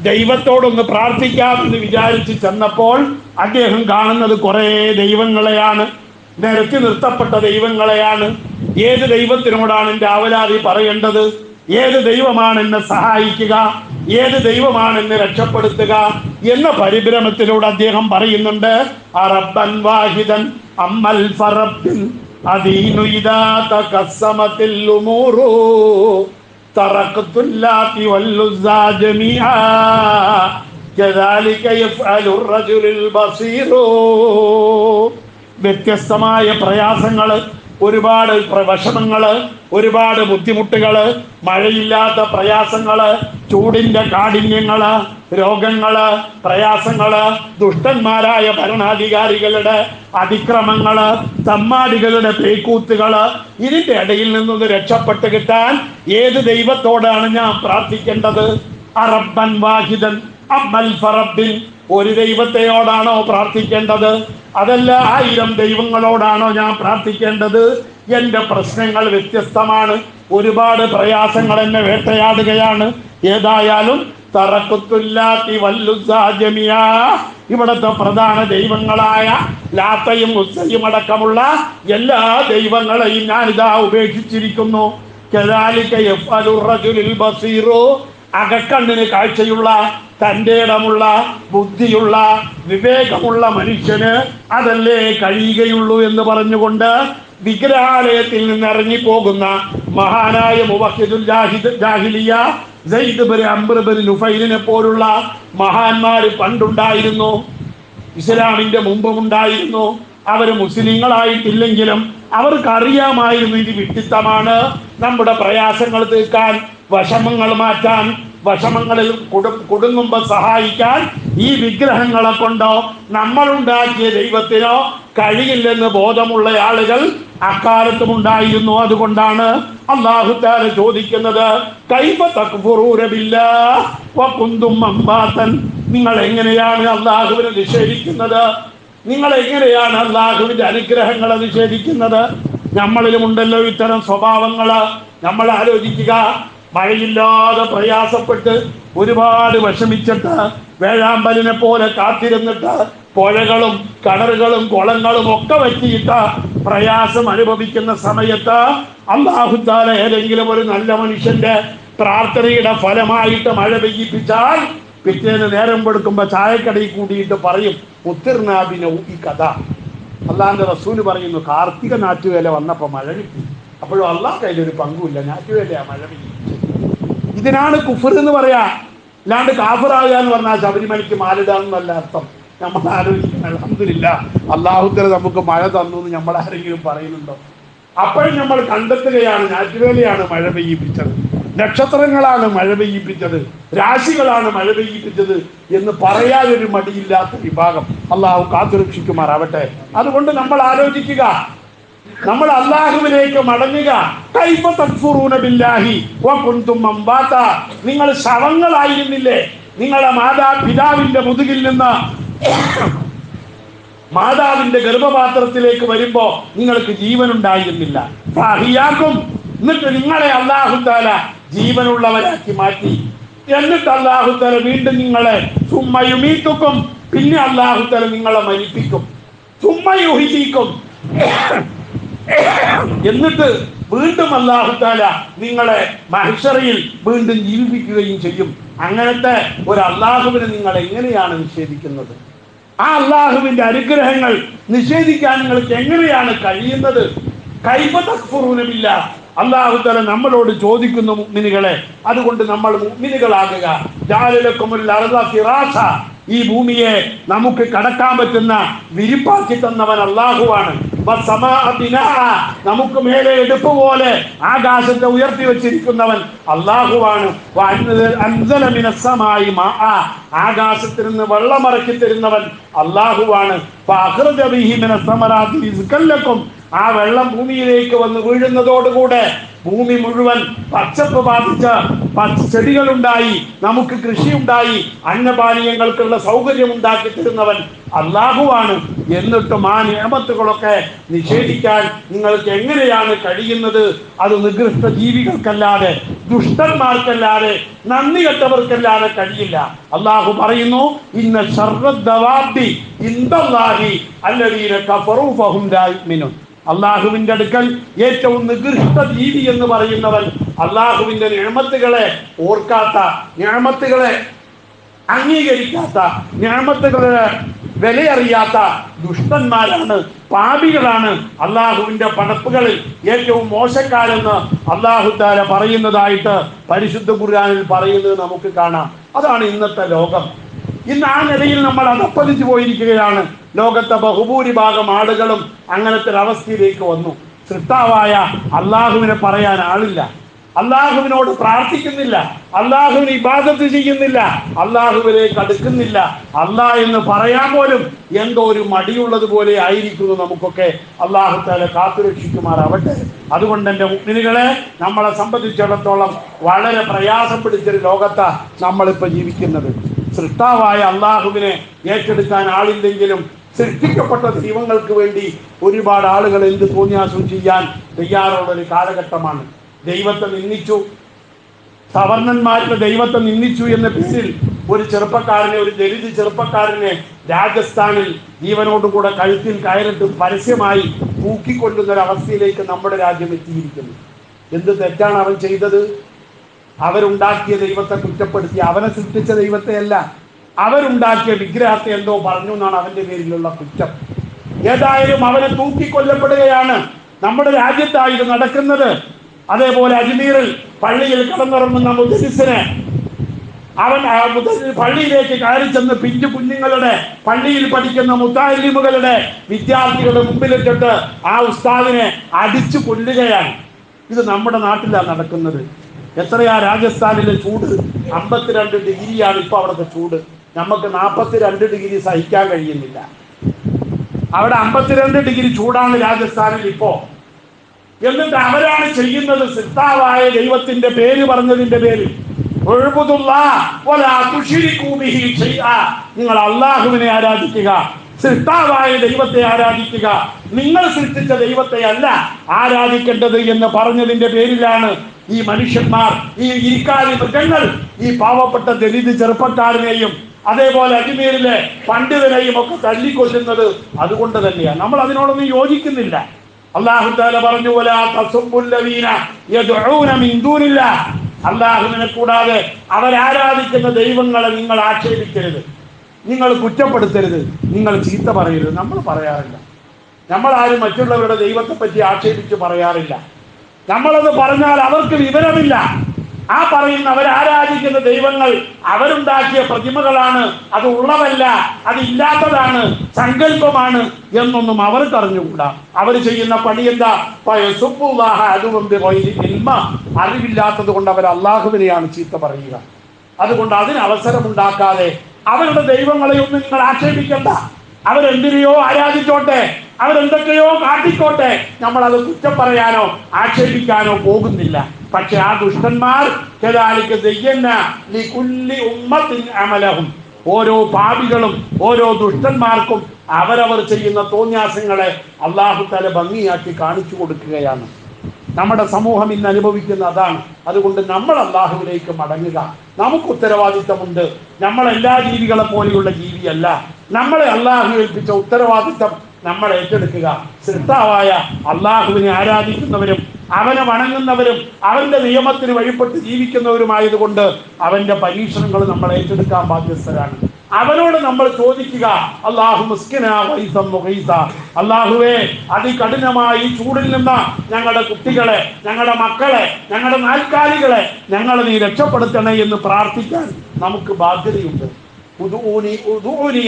Speaker 1: ദൈവത്തോടൊന്ന് പ്രാർത്ഥിക്കാമെന്ന് വിചാരിച്ച് ചെന്നപ്പോൾ അദ്ദേഹം കാണുന്നത് കുറേ ദൈവങ്ങളെയാണ്. നിരത്തി നിർത്തപ്പെട്ട ദൈവങ്ങളെയാണ് ഏത് ദൈവത്തിനോടാണ് എൻ്റെ അവലാതി പറയേണ്ടത് ഏത് ദൈവമാണ് എന്നെ സഹായിക്കുക ഏത് ദൈവമാണ് എന്നെ രക്ഷപ്പെടുത്തുക എന്ന പരിഭ്രമത്തിലൂടെ അദ്ദേഹം പറയുന്നുണ്ട് അറബൻ വാഹിദൻ അമ്മൽ ഫറബിൻ അദീനു ഇദാ തകസ്സമത്തിൽ ഉമൂറു തറഖത്തുല്ലാത്തി വല്ലുസ്സാ ജമീആ كذلك يفعل الرجل البصير വ്യത്യസ്തമായ പ്രയാസങ്ങൾ ഒരുപാട് വിഷമങ്ങൾ ഒരുപാട് ബുദ്ധിമുട്ടുകൾ മഴയില്ലാത്ത പ്രയാസങ്ങൾ ചൂടിന്റെ കാഠിന്യങ്ങൾ രോഗങ്ങൾ പ്രയാസങ്ങൾ ദുഷ്ടന്മാരായ ഭരണാധികാരികളുടെ അതിക്രമങ്ങൾ തമ്മാടികളുടെ പേക്കൂത്തുകൾ. ഇതിന്റെ ഇടയിൽ നിന്നൊന്ന് രക്ഷപ്പെട്ട് കിട്ടാൻ ഏത് ദൈവത്തോടാണ് ഞാൻ പ്രാർത്ഥിക്കേണ്ടത്? അറബൻ വാഹിദൻ ഒരു ദൈവത്തെയോടാണോ പ്രാർത്ഥിക്കേണ്ടത്? അതല്ല ആയിരം ദൈവങ്ങളോടാണോ ഞാൻ പ്രാർത്ഥിക്കേണ്ടത്? എന്റെ പ്രശ്നങ്ങൾ വ്യത്യസ്തമാണ്. ഒരുപാട് പ്രയാസങ്ങൾ എന്നെ വേട്ടയാടുകയാണ്. ഏതായാലും ഇവിടുത്തെ പ്രധാന ദൈവങ്ങളായ ലാത്തയും ഉസ്സയും അടക്കമുള്ള എല്ലാ ദൈവങ്ങളെയും ഞാൻ ഞാനിതാ ഉപേക്ഷിച്ചിരിക്കുന്നു. അകക്കണ്ണിന് കാഴ്ചയുള്ള തന്റെ ഇടമുള്ള ബുദ്ധിയുള്ള വിവേകമുള്ള മനുഷ്യന് അതല്ലേ കഴിയുകയുള്ളൂ എന്ന് പറഞ്ഞുകൊണ്ട് വിഗ്രഹാലയത്തിൽ നിന്ന് ഇറങ്ങിപ്പോകുന്ന മഹാനായ മുബഹിദുൽ ജാഹിദ് ജാഹിലിയ സെയ്ദ് ബിൻ അംർ നുഫൈലിനെ പോലുള്ള മഹാന്മാർ പണ്ടുണ്ടായിരുന്നു. ഇസ്ലാമിന്റെ മുമ്പും ഉണ്ടായിരുന്നു. അവർ മുസ്ലിങ്ങളായിട്ടില്ലെങ്കിലും അവർക്കറിയാമായിരുന്നു ഇത് വിട്ടിത്തമാണ്. നമ്മുടെ പ്രയാസങ്ങൾ തീർക്കാൻ വിഷമങ്ങൾ മാറ്റാൻ വിഷമങ്ങളിൽ കുടു കുടുങ്ങുമ്പോൾ സഹായിക്കാൻ ഈ വിഗ്രഹങ്ങളെ കൊണ്ടോ നമ്മളുണ്ടാക്കിയ ദൈവത്തിനോ കഴിയില്ലെന്ന് ബോധമുള്ള ആളുകൾ അക്കാലത്തും ഉണ്ടായിരുന്നു അതുകൊണ്ടാണ് അള്ളാഹു താല ചോദിക്കുന്നത് കൈഫ തക്ഫുറൂന ബില്ലാഹ് വ കുന്തും നിങ്ങൾ എങ്ങനെയാണ് അള്ളാഹുവിനെ നിഷേധിക്കുന്നത്? നിങ്ങൾ എങ്ങനെയാണ് അള്ളാഹുവിന്റെ അനുഗ്രഹങ്ങളെ നിഷേധിക്കുന്നത്? നമ്മളിലുമുണ്ടല്ലോ ഇത്തരം സ്വഭാവങ്ങൾ. നമ്മൾ ആലോചിക്കുക മഴയില്ലാതെ പ്രയാസപ്പെട്ട് ഒരുപാട് വിഷമിച്ചിട്ട് വേഴാമ്പലിനെ പോലെ കാത്തിരുന്നിട്ട് പുഴകളും കിണറുകളും കുളങ്ങളും ഒക്കെ വെച്ചിട്ട് പ്രയാസം അനുഭവിക്കുന്ന സമയത്ത് അള്ളാഹുത്താല ഏതെങ്കിലും ഒരു നല്ല മനുഷ്യന്റെ പ്രാർത്ഥനയുടെ ഫലമായിട്ട് മഴ പെയ്യിപ്പിച്ചാൽ പിറ്റേന്ന് നേരം കൊടുക്കുമ്പോ ചായക്കടയിൽ കൂടിയിട്ട് പറയും ഉത്തിർനാബിനു ഈ കഥ. അള്ളാന്റെ റസൂൽ പറയുന്നു കാർത്തിക നാറ്റുവേല വന്നപ്പോ മഴ കിട്ടി. അപ്പോഴും അള്ളാഹ് കയ്യിലൊരു പങ്കുമില്ല നാറ്റുവേലയാണ് മഴ പെയ്യും ഇതിനാണ് കുഫർ എന്ന് പറയാ. അല്ലാണ്ട് കാഫറാകുക എന്ന് പറഞ്ഞാൽ ശബരിമലയ്ക്ക് മാലിടാന്നല്ല അർത്ഥം. നമ്മൾ ആലോചിക്കണം അലഹമില്ല അള്ളാഹുത്തര നമുക്ക് മഴ തന്നു എന്ന് നമ്മൾ ആരെങ്കിലും പറയുന്നുണ്ടോ? അപ്പോഴും നമ്മൾ കണ്ടെത്തുകയാണ് ഞാറ്റുവേലയാണ് മഴ പെയ്യിപ്പിച്ചത്. നക്ഷത്രങ്ങളാണ് മഴ പെയ്യിപ്പിച്ചത്. രാശികളാണ് മഴ പെയ്യിപ്പിച്ചത് എന്ന് പറയാനൊരു മടിയില്ലാത്ത വിഭാഗം. അള്ളാഹു കാത്തുരക്ഷിക്കുമാറാവട്ടെ. അതുകൊണ്ട് നമ്മൾ ആലോചിക്കുക നമ്മൾ അള്ളാഹുവിലേക്ക് മടങ്ങുക. നിങ്ങൾ ശവങ്ങളായിരുന്നില്ലേ? നിങ്ങളുടെ മാതാപിതാവിന്റെ മുതുകിൽ നിന്ന് മാതാവിന്റെ ഗർഭപാത്രത്തിലേക്ക് വരുമ്പോ നിങ്ങൾക്ക് ജീവൻ ഉണ്ടായിരുന്നില്ല എന്നിട്ട് നിങ്ങളെ അള്ളാഹുത്താല ജീവനുള്ളവരാക്കി മാറ്റി. എന്നിട്ട് അള്ളാഹുത്താല വീണ്ടും നിങ്ങളെ സുമ്മയുമീത്തുക്കും പിന്നെ അള്ളാഹുത്താല നിങ്ങളെ മരിപ്പിക്കും. ചുമ്മയുഹിക്കും എന്നിട്ട് വീണ്ടും അള്ളാഹുത്താല നിങ്ങളെ മഹിഷറയിൽ വീണ്ടും ജീവിപ്പിക്കുകയും ചെയ്യും. അങ്ങനത്തെ ഒരു അള്ളാഹുവിനെ നിങ്ങൾ എങ്ങനെയാണ് നിഷേധിക്കുന്നത്? ആ അള്ളാഹുവിന്റെ അനുഗ്രഹങ്ങൾ നിഷേധിക്കാൻ നിങ്ങൾക്ക് എങ്ങനെയാണ് കഴിയുന്നത്? കൈഫ തക്ഫുറൂനമില്ല അള്ളാഹുത്തല നമ്മളോട് ചോദിക്കുന്നു മുഗ്മിനികളെ അതുകൊണ്ട് നമ്മൾ മുഗ്മിനികളാകുക ഈ ഭൂമിയെ നമുക്ക് കടക്കാൻ പറ്റുന്ന വിരിപ്പാക്കി തന്നവൻ അള്ളാഹുവാണ്. നമുക്ക് മേലെ എടുപ്പ് പോലെ ആകാശത്തെ ഉയർത്തി വെച്ചിരിക്കുന്നവൻ അള്ളാഹുവാണ്. ആകാശത്തിൽ നിന്ന് വെള്ളമിറക്കി തരുന്നവൻ അള്ളാഹുവാണ്. ആ വെള്ളം ഭൂമിയിലേക്ക് വന്ന് വീഴുന്നതോടുകൂടെ ഭൂമി മുഴുവൻ പച്ചപ്പ് ബാധിച്ച് ചെടികളുണ്ടായി നമുക്ക് കൃഷി ഉണ്ടായി അന്നപാനീയങ്ങൾക്കുള്ള സൗകര്യം ഉണ്ടാക്കി തരുന്നവൻ അള്ളാഹുവാണ് എന്നിട്ടും ആ നിയമത്തുകളൊക്കെ നിഷേധിക്കാൻ നിങ്ങൾക്ക് എങ്ങനെയാണ് കഴിയുന്നത്? അത് നികൃഷ്ട ജീവികൾക്കല്ലാതെ ദുഷ്ടന്മാർക്കല്ലാതെ നന്ദി കെട്ടവർക്കല്ലാതെ കഴിയില്ല. അള്ളാഹു പറയുന്നു ഇന്ന യുഅ്മിനൂൻ അടുക്കൽ ഏറ്റവും നികൃഷ്ട ജീവി എന്ന് പറയുന്നവൻ അള്ളാഹുവിന്റെ ഞാമത്തുകളെ ഓർക്കാത്ത ഞാമത്തുകളെ അംഗീകരിക്കാത്ത ഞാമത്തുകളെ വിലയറിയാത്ത ദുഷ്ടന്മാരാണ് പാപികളാണ് അള്ളാഹുവിന്റെ പടപ്പുകളിൽ ഏറ്റവും മോശക്കാരെന്ന് അള്ളാഹു താല പറയുന്നതായിട്ട് പരിശുദ്ധ ഖുർആനിൽ പറയുന്നത് നമുക്ക് കാണാം. അതാണ് ഇന്നത്തെ ലോകം. ഇന്ന് ആ നിലയിൽ നമ്മൾ അതപ്പതിച്ചു പോയിരിക്കുകയാണ്. ലോകത്തെ ബഹുഭൂരിഭാഗം ആളുകളും അങ്ങനത്തെ ഒരവസ്ഥയിലേക്ക് വന്നു. സൃഷ്ടാവായ അള്ളാഹുവിനെ പറയാൻ ആളില്ല. അള്ളാഹുവിനോട് പ്രാർത്ഥിക്കുന്നില്ല. അള്ളാഹുവിന് ഇബാദത്ത് ചെയ്യുന്നില്ല. അള്ളാഹുവിലേക്ക് അടുക്കുന്നില്ല. അല്ലാ എന്ന് പറയാൻ പോലും എന്തോ ഒരു മടിയുള്ളത് പോലെ ആയിരിക്കുന്നു നമുക്കൊക്കെ. അള്ളാഹു താല കാത്തുരക്ഷിക്കുമാറാവട്ടെ. അതുകൊണ്ട് എന്റെ മുഗ്നികളെ നമ്മളെ സംബന്ധിച്ചിടത്തോളം വളരെ പ്രയാസം പിടിച്ചൊരു ലോകത്താണ് നമ്മളിപ്പോൾ ജീവിക്കുന്നത്. സൃഷ്ടാവായ അള്ളാഹുവിനെ ഏറ്റെടുക്കാൻ ആളില്ലെങ്കിലും സൃഷ്ടിക്കപ്പെട്ട ദൈവങ്ങൾക്ക് വേണ്ടി ഒരുപാട് ആളുകൾ എന്ത് തോന്നിയാസം ചെയ്യാൻ തയ്യാറുള്ള ഒരു കാലഘട്ടമാണ്. ദൈവത്തെ നിന്ദിച്ചു. സവർണന്മാരുടെ ദൈവത്തെ നിന്ദിച്ചു എന്ന പേരിൽ ഒരു ചെറുപ്പക്കാരനെ ഒരു ദലിത് ചെറുപ്പക്കാരനെ രാജസ്ഥാനിൽ ജീവനോടുകൂടെ കഴുത്തിൽ കയറിട്ട് പരസ്യമായി തൂക്കിക്കൊല്ലുന്ന ഒരു അവസ്ഥയിലേക്ക് നമ്മുടെ രാജ്യം എത്തിയിരിക്കുന്നു. എന്ത് തെറ്റാണ് അവൻ ചെയ്തത്? അവരുണ്ടാക്കിയ ദൈവത്തെ കുറ്റപ്പെടുത്തി അവനെ സൃഷ്ടിച്ച ദൈവത്തെയല്ല അവരുണ്ടാക്കിയ വിഗ്രഹത്തെ എന്തോ പറഞ്ഞു എന്നാണ് അവന്റെ പേരിലുള്ള കുറ്റം. ഏതായാലും അവനെ തൂക്കിക്കൊല്ലപ്പെടുകയാണ് നമ്മുടെ രാജ്യത്തായി ഇത് നടക്കുന്നത്. അതേപോലെ അജ്മീറിൽ പള്ളിയിൽ കടന്നിറങ്ങുന്ന മുദ്രിസിനെ അവൻ പള്ളിയിലേക്ക് കയറി ചെന്ന് പിഞ്ചു കുഞ്ഞുങ്ങളുടെ പള്ളിയിൽ പഠിക്കുന്ന മുത്താലിമുകളുടെ വിദ്യാർത്ഥികളുടെ മുമ്പിലിട്ടിട്ട് ആ ഉസ്താദിനെ അടിച്ചു കൊല്ലുകയാണ്. ഇത് നമ്മുടെ നാട്ടിലാണ് നടക്കുന്നത്. എത്രയാ രാജസ്ഥാനിലെ ചൂട്? അമ്പത്തിരണ്ട് ഡിഗ്രിയാണ് ഇപ്പൊ അവിടുത്തെ ചൂട്. നമുക്ക് നാൽപ്പത്തിരണ്ട് ഡിഗ്രി സഹിക്കാൻ കഴിയുന്നില്ല. അവിടെ അമ്പത്തിരണ്ട് ഡിഗ്രി ചൂടാണ് രാജസ്ഥാനിൽ ഇപ്പോ. എന്നിട്ട് അവരാണ് ചെയ്യുന്നത് സിദ്ധാവായ ദൈവത്തിന്റെ പേര് പറഞ്ഞതിന്റെ പേര്. നിങ്ങൾ അള്ളാഹുവിനെ ആരാധിക്കുക സൃഷ്ടാവായ ദൈവത്തെ ആരാധിക്കുക. നിങ്ങൾ സൃഷ്ടിച്ച ദൈവത്തെ അല്ല ആരാധിക്കേണ്ടത് എന്ന് പറഞ്ഞതിന്റെ പേരിലാണ് ഈ മനുഷ്യന്മാർ ഈ ഇരിക്കാലി മൃഗങ്ങൾ ഈ പാവപ്പെട്ട ദലിത് ചെറുപ്പക്കാരനെയും അതേപോലെ അജ്മീരിലെ പണ്ഡിതനെയും ഒക്കെ തല്ലിക്കൊല്ലുന്നത് അതുകൊണ്ട് തന്നെയാണ്. നമ്മൾ അതിനോടൊന്നും യോജിക്കുന്നില്ല. അള്ളാഹു താല പറഞ്ഞു. അള്ളാഹുവിനെ കൂടാതെ അവരാരാധിക്കുന്ന ദൈവങ്ങളെ നിങ്ങൾ ആക്ഷേപിക്കരുത്. നിങ്ങൾ കുറ്റപ്പെടുത്തരുത്. നിങ്ങൾ ചീത്ത പറയരുത്. നമ്മൾ പറയാറില്ല. നമ്മൾ ആരും മറ്റുള്ളവരുടെ ദൈവത്തെ പറ്റി ആക്ഷേപിച്ച് പറയാറില്ല. നമ്മളത് പറഞ്ഞാൽ അവർക്ക് വിവരമില്ല. ആ പറയുന്ന അവരാരാധിക്കുന്ന ദൈവങ്ങൾ അവരുണ്ടാക്കിയ പ്രതിമകളാണ്. അത് ഉള്ളതല്ല അത് ഇല്ലാത്തതാണ് സങ്കല്പമാണ് എന്നൊന്നും അവർക്ക് അറിഞ്ഞുകൂടാ അവർ ചെയ്യുന്ന പണി എന്താ? അതുകൊണ്ട്. അറിവില്ലാത്തത് കൊണ്ട് അവർ അള്ളാഹുവിനെയാണ് ചീത്ത പറയുക. അതുകൊണ്ട് അതിന് അവസരമുണ്ടാക്കാതെ അവരുടെ ദൈവങ്ങളെ ഒന്നും നിങ്ങൾ ആക്ഷേപിക്കണ്ട. അവരെന്തിനെയോ ആരാധിച്ചോട്ടെ അവരെന്തൊക്കെയോ കാട്ടിക്കോട്ടെ. നമ്മൾ അത് കുറ്റം പറയാനോ ആക്ഷേപിക്കാനോ പോകുന്നില്ല. പക്ഷെ ആ ദുഷ്ടന്മാർ അമലഹും. ഓരോ പാപികളും ഓരോ ദുഷ്ടന്മാർക്കും അവരവർ ചെയ്യുന്ന തോന്യാസങ്ങളെ അള്ളാഹു തല ഭംഗിയാക്കി കാണിച്ചു കൊടുക്കുകയാണ്. നമ്മുടെ സമൂഹം ഇന്ന് അനുഭവിക്കുന്ന അതാണ്. അതുകൊണ്ട് നമ്മൾ അള്ളാഹുവിലേക്ക് മടങ്ങുക. നമുക്ക് ഉത്തരവാദിത്തമുണ്ട്. നമ്മൾ എല്ലാ ജീവികളെ പോലെയുള്ള ജീവിയല്ല. നമ്മളെ അള്ളാഹു ഏൽപ്പിച്ച ഉത്തരവാദിത്തം നമ്മൾ ഏറ്റെടുക്കുക. സൃഷ്ടാവായ അള്ളാഹുവിനെ ആരാധിക്കുന്നവരും അവനെ വണങ്ങുന്നവരും അവന്റെ നിയമത്തിന് വഴിപ്പെട്ട് ജീവിക്കുന്നവരുമായതുകൊണ്ട് അവന്റെ പരീക്ഷണങ്ങൾ നമ്മൾ ഏറ്റെടുക്കാൻ ബാധ്യസ്ഥരാണ്. അവനോട് നമ്മൾ ചോദിക്കുക അള്ളാഹു. അള്ളാഹുവേ അതികഠിനമായി ചൂടിൽ നിന്ന ഞങ്ങളുടെ കുട്ടികളെ ഞങ്ങളുടെ മക്കളെ ഞങ്ങളുടെ നാൽക്കാലികളെ ഞങ്ങളെ നീ രക്ഷപ്പെടുത്തണേ എന്ന് പ്രാർത്ഥിക്കാൻ നമുക്ക് ബാധ്യതയുണ്ട്. ഉദൂനി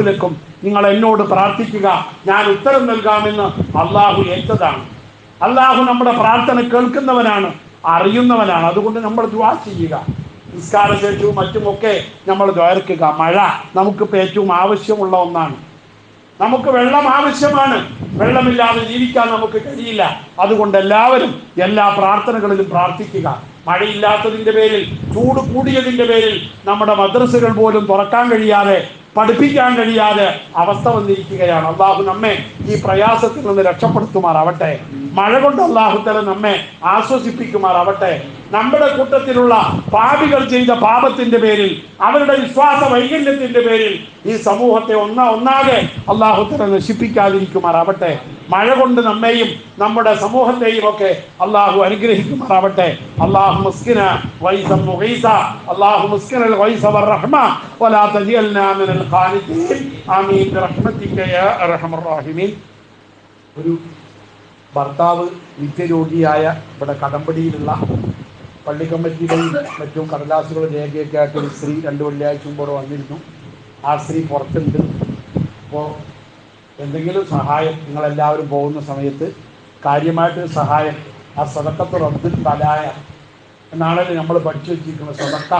Speaker 1: ലക്കും. നിങ്ങൾ എന്നോട് പ്രാർത്ഥിക്കുക ഞാൻ ഉത്തരം നൽകാമെന്ന് അള്ളാഹു ഏറ്റതാണ്. അള്ളാഹു നമ്മുടെ പ്രാർത്ഥന കേൾക്കുന്നവനാണ് അറിയുന്നവനാണ്. അതുകൊണ്ട് നമ്മൾ ദ്വാ ചെയ്യുക. നിസ്കാരശേഷവും മറ്റുമൊക്കെ നമ്മൾ ദ്വയർക്കുക മഴ നമുക്കിപ്പോൾ ഏറ്റവും ആവശ്യമുള്ള ഒന്നാണ്. നമുക്ക് വെള്ളം ആവശ്യമാണ്. വെള്ളമില്ലാതെ ജീവിക്കാൻ നമുക്ക് കഴിയില്ല. അതുകൊണ്ട് എല്ലാവരും എല്ലാ പ്രാർത്ഥനകളിലും പ്രാർത്ഥിക്കുക. മഴയില്ലാത്തതിന്റെ പേരിൽ ചൂട് കൂടിയതിന്റെ പേരിൽ നമ്മുടെ മദ്രസകൾ പോലും തുറക്കാൻ കഴിയാതെ പഠിപ്പിക്കാൻ കഴിയാതെ അവസ്ഥ വന്നിരിക്കുകയാണ്. അള്ളാഹു നമ്മെ ഈ പ്രയാസത്തിൽ നിന്ന് രക്ഷപ്പെടുത്തുമാറാവട്ടെ. മഴ കൊണ്ട് അള്ളാഹുത്തല നമ്മെ ആശ്വസിപ്പിക്കുമാറാവട്ടെ. നമ്മുടെ കൂട്ടത്തിലുള്ള പാപികൾ ചെയ്ത പാപത്തിന്റെ പേരിൽ അവരുടെ വിശ്വാസ വൈകല്യത്തിന്റെ പേരിൽ ഈ സമൂഹത്തെ ഒന്ന ഒന്നാകെ അള്ളാഹുത്തല നശിപ്പിക്കാതിരിക്കുമാറാവട്ടെ. മഴ കൊണ്ട് നമ്മെയും നമ്മുടെ സമൂഹത്തെയും ഒക്കെ അള്ളാഹു അനുഗ്രഹിക്കുമാറാവട്ടെ. അള്ളാഹു മുസ്കിന വൈസ മുഗൈസ. അള്ളാഹു മുസ്കിന വൈസ വറഹ്മ വലാ തജിയൽനാ മിനൽ ഖാനിതീൻ ആമീൻ. ബിറഹ്മതിക യാ അർഹമർ റഹീമീൻ. ഒരു ഭർത്താവ് നിത്യരോഗിയായ ഇവിടെ കടമ്പടിയിലുള്ള പള്ളി കമ്മിറ്റിയുടെയും മറ്റും കടലാസുകൾ രേഖയൊക്കെ ആയിട്ട് ഒരു സ്ത്രീ രണ്ട് വെള്ളിയാഴ്ച മുമ്പോടെ വന്നിരുന്നു. ആ സ്ത്രീ പുറത്തുണ്ട്. അപ്പോൾ എന്തെങ്കിലും സഹായം നിങ്ങളെല്ലാവരും പോകുന്ന സമയത്ത് കാര്യമായിട്ട് സഹായം. ആ സദക്കത്ത് റബ്ബിൽ തലായ എന്നാണല്ലോ നമ്മൾ പഠിച്ചു വെച്ചിരിക്കുന്നത് സദക്ക